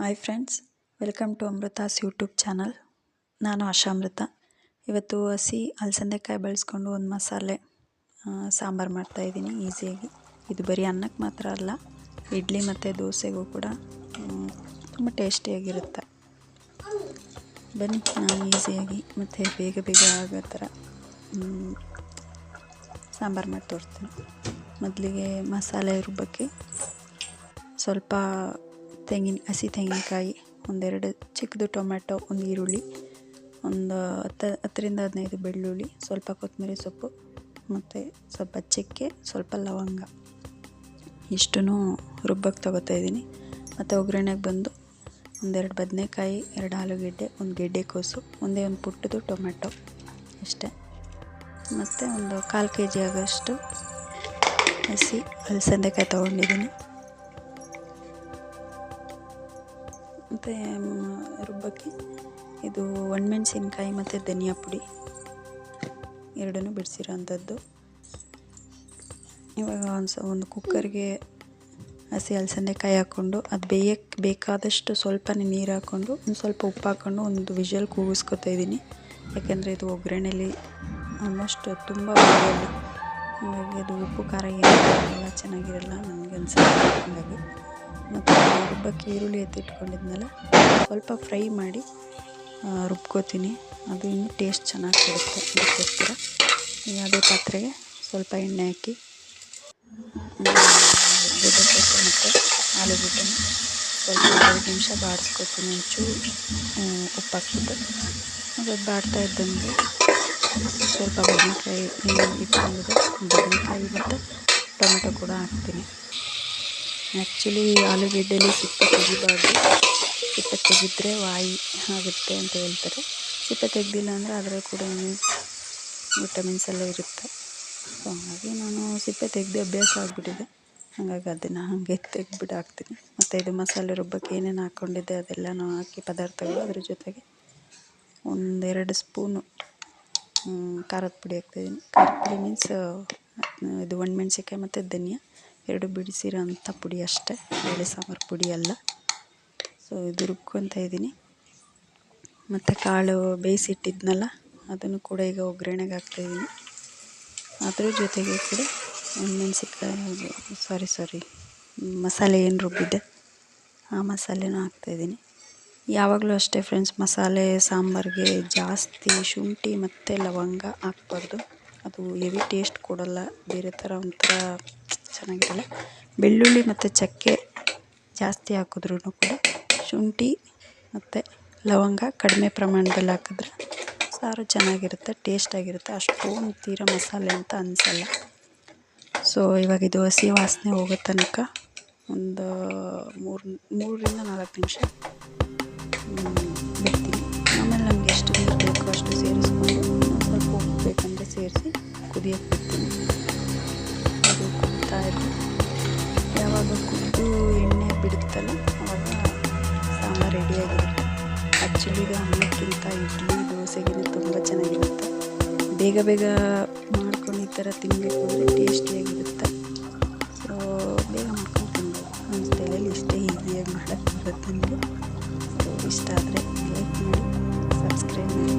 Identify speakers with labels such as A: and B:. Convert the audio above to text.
A: Hi friends welcome to Amrita's YouTube channel ನಾನು ಆಶಾಮೃತ. ಇವತ್ತು ಹಸಿ ಅಲಸಂದೆಕಾಯಿ ಬಳಸ್ಕೊಂಡು ಒಂದು ಮಸಾಲೆ ಸಾಂಬಾರು ಮಾಡ್ತಾಯಿದ್ದೀನಿ ಈಸಿಯಾಗಿ. ಇದು ಬರೀ ಅನ್ನಕ್ಕೆ ಮಾತ್ರ ಅಲ್ಲ, ಇಡ್ಲಿ ಮತ್ತು ದೋಸೆಗೂ ಕೂಡ ತುಂಬ ಟೇಸ್ಟಿಯಾಗಿರುತ್ತೆ. ಬನ್ನಿ, ನಾನು ಈಸಿಯಾಗಿ ಮತ್ತು ಬೇಗ ಬೇಗ ಆಗೋ ಥರ ಸಾಂಬಾರು ಮಾಡಿ ತೋರಿಸ್ತೀನಿ ಮೊದಲಿಗೆ ಮಸಾಲೆ ರುಬ್ಬಕ್ಕೆ ಸ್ವಲ್ಪ ತೆಂಗಿನ, ಹಸಿ ತೆಂಗಿನಕಾಯಿ, ಒಂದೆರಡು ಚಿಕ್ಕದು ಟೊಮೆಟೊ ಒಂದು ಈರುಳ್ಳಿ, ಒಂದು ಹತ್ತು, ಹತ್ತರಿಂದ ಹದಿನೈದು ಬೆಳ್ಳುಳ್ಳಿ, ಸ್ವಲ್ಪ ಕೊತ್ತಂಬರಿ ಸೊಪ್ಪು ಮತ್ತು ಸ್ವಲ್ಪ ಚಕ್ಕೆ, ಸ್ವಲ್ಪ ಲವಂಗ. ಇಷ್ಟೂ ರುಬ್ಬಕ್ಕೆ ತಗೋತಾ ಇದ್ದೀನಿ. ಮತ್ತು ಒಗ್ಗರಣೆಗೆ ಬಂದು ಒಂದೆರಡು ಬದನೆಕಾಯಿ, ಎರಡು ಆಲೂಗೆಡ್ಡೆ, ಒಂದು ಗೆಡ್ಡೆಕೋಸು ಒಂದೇ ಒಂದು ಪುಟ್ಟದು ಟೊಮೆಟೊ ಅಷ್ಟೇ. ಮತ್ತು ಒಂದು ಕಾಲು ಕೆ ಜಿ ಆಗೋಷ್ಟು ಹಸಿ ಅಲಸಂದೆಕಾಯಿ ತೊಗೊಂಡಿದ್ದೀನಿ. ಮತ್ತು ರುಬ್ಬಕ್ಕೆ. ಇದು ಒಣಮೆಣ್ಸಿನ್ಕಾಯಿ ಮತ್ತು ಧನಿಯಾ ಪುಡಿ. ಎರಡನ್ನೂ ಬಿಡಿಸಿರೋ ಅಂಥದ್ದು ಇವಾಗ ಒಂದು ಸ, ಒಂದು ಕುಕ್ಕರ್ಗೆ ಹಸಿ ಅಲಸಂದೆಕಾಯಿ ಹಾಕ್ಕೊಂಡು, ಅದು ಬೇಯಕ್ಕೆ ಬೇಕಾದಷ್ಟು ಸ್ವಲ್ಪನೇ ನೀರು ಹಾಕ್ಕೊಂಡು, ಒಂದು ಸ್ವಲ್ಪ ಉಪ್ಪು ಹಾಕ್ಕೊಂಡು ಒಂದು ವಿಷಲ್ ಕೂಗಿಸ್ಕೊತಾ ಇದ್ದೀನಿ. ಯಾಕೆಂದರೆ ಇದು ಒಗ್ಗರಣೆಯಲ್ಲಿ ಆಲ್ಮೋಸ್ಟ್ ತುಂಬ ಹಾಗಾಗಿ ಅದು ಉಪ್ಪು, ಖಾರ ಏನಿಲ್ಲ ಚೆನ್ನಾಗಿರಲ್ಲ ನನಗೆ ಅನ್ಸುತ್ತೆ ಹಾಗಾಗಿ. ಮತ್ತು ರುಬ್ಬಕ್ಕೆ ಈರುಳ್ಳಿ ಎತ್ತಿಟ್ಕೊಂಡಿದ್ನಲ್ಲ ಸ್ವಲ್ಪ ಫ್ರೈ ಮಾಡಿ ರುಬ್ಕೋತೀನಿ. ಅದು ಇನ್ನೂ ಟೇಸ್ಟ್ ಚೆನ್ನಾಗಿ ಕೊಡುತ್ತೆ ಅದಕ್ಕೋಸ್ಕರ. ಯಾವುದೇ ಪಾತ್ರೆಗೆ ಸ್ವಲ್ಪ ಎಣ್ಣೆ ಹಾಕಿ ಮತ್ತು ಆಲೂಗಡ್ಡೆ ಸ್ವಲ್ಪ ಐದು ನಿಮಿಷ ಬಾಡಿಸ್ಕೊತೀನಿ ಒಂಚೂರು ಉಪ್ಪು ಹಾಕ್ಬಿಟ್ಟು. ಅದು ಬಾಡ್ತಾ ಇದ್ದಂಗೆ ಸ್ವಲ್ಪ ಬದನೆಕಾಯಿ ಇಟ್ಕೊಂಡಿದೆ ಬದನೆಕಾಯಿ ಮತ್ತು ಟೊಮೆಟೊ ಕೂಡ ಹಾಕ್ತೀನಿ. ಆ್ಯಕ್ಚುಲಿ ಆಲೂಗಡ್ಡೆಲಿ ಸಿಪ್ಪೆ ತೆಗಿಬಾರ್ದು. ಸಿಪ್ಪೆ ತೆಗೆದ್ರೆ ವಾಯಿ ಆಗುತ್ತೆ ಅಂತ ಹೇಳ್ತಾರೆ. ಸಿಪ್ಪೆ ತೆಗೆದಿಲ್ಲ ಅಂದರೆ ಅದರಲ್ಲಿ ಕೂಡ ವಿಟಮಿನ್ಸ್ ಎಲ್ಲ ಇರುತ್ತೆ. ಸೊ ಹಾಗಾಗಿ ನಾನು ಸಿಪ್ಪೆ ತೆಗೆದು ಅಭ್ಯಾಸ ಆಗಿಬಿಟ್ಟಿದೆ. ಹಾಗಾಗಿ ಅದನ್ನು ಹಾಗೆ ತೆಗೆದ್ಬಿಟ್ಟು ಹಾಕ್ತೀನಿ ಮತ್ತು ಇದು ಮಸಾಲೆ ರುಬ್ಬಕ್ಕೆ ಏನೇನು ಹಾಕ್ಕೊಂಡಿದ್ದೆ ಅದೆಲ್ಲನೂ ಹಾಕಿ ಪದಾರ್ಥಗಳು ಅದ್ರ ಜೊತೆಗೆ ಒಂದೆರಡು ಸ್ಪೂನು ಖಾರದ ಪುಡಿ ಹಾಕ್ತಾಯಿದ್ದೀನಿ ಖಾರದ ಪುಡಿ ಮೀನ್ಸ್ ಇದು ಒಣಮೆಣ್ಸಿಕಾಯಿ ಮತ್ತು ಧನಿಯಾ. ಎರಡು ಬಿಡಿಸಿರೋ ಅಂಥ ಪುಡಿ ಅಷ್ಟೇ, ಬೇಳೆ ಸಾಂಬಾರು ಪುಡಿ ಅಲ್ಲ. ಸೊ ಇದು ರುಬ್ಕೊತಾ ಇದ್ದೀನಿ. ಮತ್ತು ಕಾಳು ಬೇಯಿಸಿಟ್ಟಿದ್ನಲ್ಲ, ಅದನ್ನು ಕೂಡ ಈಗ ಒಗ್ಗರಣೆಗೆ ಹಾಕ್ತಾಯಿದ್ದೀನಿ ಅದ್ರ ಜೊತೆಗೆ ಕೂಡ ಮೆಣಸಿನ್ಕಾಯಿ ಸಾರಿ ಸಾರಿ ಮಸಾಲೆ ಏನು ರುಬ್ಬಿದ್ದೆ, ಆ ಮಸಾಲೆನೂ ಹಾಕ್ತಾಯಿದ್ದೀನಿ ಯಾವಾಗಲೂ ಅಷ್ಟೇ ಫ್ರೆಂಡ್ಸ್ ಮಸಾಲೆ, ಸಾಂಬಾರಿಗೆ ಜಾಸ್ತಿ ಶುಂಠಿ ಮತ್ತು ಲವಂಗ ಹಾಕ್ಬಾರ್ದು. ಅದು ಹೆವಿ ಟೇಸ್ಟ್ ಕೊಡೋಲ್ಲ, ಬೇರೆ ಥರ ಒಂಥರ ಚೆನ್ನಾಗಿರಲ್ಲ. ಬೆಳ್ಳುಳ್ಳಿ ಮತ್ತು ಚಕ್ಕೆ ಜಾಸ್ತಿ ಹಾಕಿದ್ರೂ ಕೂಡ ಶುಂಠಿ ಮತ್ತು ಲವಂಗ ಕಡಿಮೆ ಪ್ರಮಾಣದಲ್ಲಿ ಹಾಕಿದ್ರೆ ಸಾರು ಚೆನ್ನಾಗಿರುತ್ತೆ ಟೇಸ್ಟಾಗಿರುತ್ತೆ ಅಷ್ಟೊಂದು ತೀರ ಮಸಾಲೆ ಅಂತ ಅನಿಸಲ್ಲ. ಸೊ ಇವಾಗ ಇದು ಹಸಿ ವಾಸನೆ ಹೋಗೋ ತನಕ ಒಂದು ಮೂರು, ಮೂರರಿಂದ ನಾಲ್ಕು ನಿಮಿಷ. ಮಾಡಬೇಕು ಯಾವಾಗ ಕುದ್ದು ಎಣ್ಣೆ ಬಿಡುತ್ತಲ್ಲ, ಅವಾಗ ಸಾಂಬಾರು ರೆಡಿಯಾಗಿರುತ್ತೆ ಆ್ಯಕ್ಚುಲಿಗೆ ಅನ್ನಕ್ಕಿಂತ ಇಡ್ಲಿ, ದೋಸೆಗಿಂತ ತುಂಬ ಚೆನ್ನಾಗಿರುತ್ತೆ. ಬೇಗ ಬೇಗ ಮಾಡ್ಕೊಂಡು ಈ ಥರ ತಿನ್ನಬೇಕು ಅಂದರೆ ಟೇಸ್ಟಿಯಾಗಿರುತ್ತೆ ಸೊ ಬೇಗ ಮಾಡ್ಕೊಂಡು ತಿನ್ಬೋದು ನಮ್ಮ ಸ್ಟೈಲಲ್ಲಿ ಇಷ್ಟೇ ಈಸಿಯಾಗಿ ಮಾಡೋಕ್ಕೆ ಬರುತ್ತೆ ನಿಮಗೆ. ಸೊ ಇಷ್ಟ ಆದರೆ ಲೈಕ್ ಮಾಡಿ ಸಬ್ಸ್ಕ್ರೈಬ್ ಮಾಡಿ.